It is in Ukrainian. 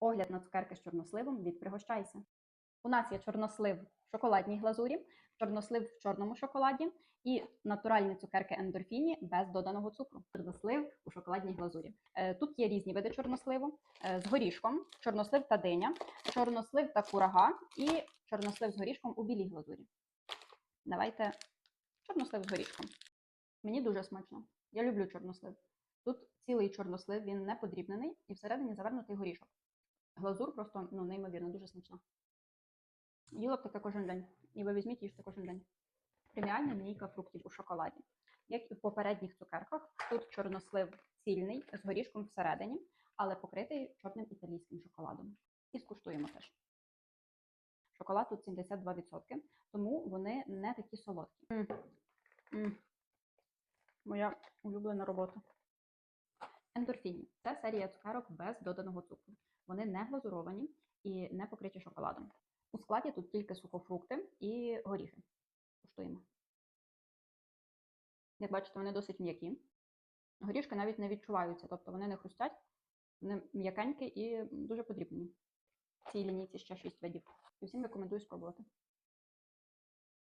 Огляд на цукерки з чорносливом від пригощайся. У нас є чорнослив в шоколадній глазурі, чорнослив в чорному шоколаді і натуральні цукерки ендорфіні без доданого цукру. Чорнослив у шоколадній глазурі. Е, Тут є різні види чорносливу е, з горішком, чорнослив та диня, чорнослив та курага і чорнослив з горішком у білій глазурі. Давайте чорнослив з горішком. Мені дуже смачно. Я люблю чорнослив. Тут цілий чорнослив, він не подрібнений і всередині завернутий горішок. Глазур просто ну, неймовірно, дуже смачна. Їла б таке кожен день. І ви візьміть їжте кожен день. Преміальна лінійка фруктів у шоколаді. Як і в попередніх цукерках, тут чорнослив цільний з горішком всередині, але покритий чорним італійським шоколадом. І скуштуємо теж. Шоколад тут 72%, тому вони не такі солодкі. М. М. Моя улюблена робота. Ендорфіні це серія цукерок без доданого цукру. Вони не глазуровані і не покриті шоколадом. У складі тут тільки сухофрукти і горіхи. Куштуємо. Як бачите, вони досить м'які. Горішки навіть не відчуваються, тобто вони не хрустять, вони м'якенькі і дуже подрібні. В цій лінійці ще 6 видів. І всім рекомендую спробувати.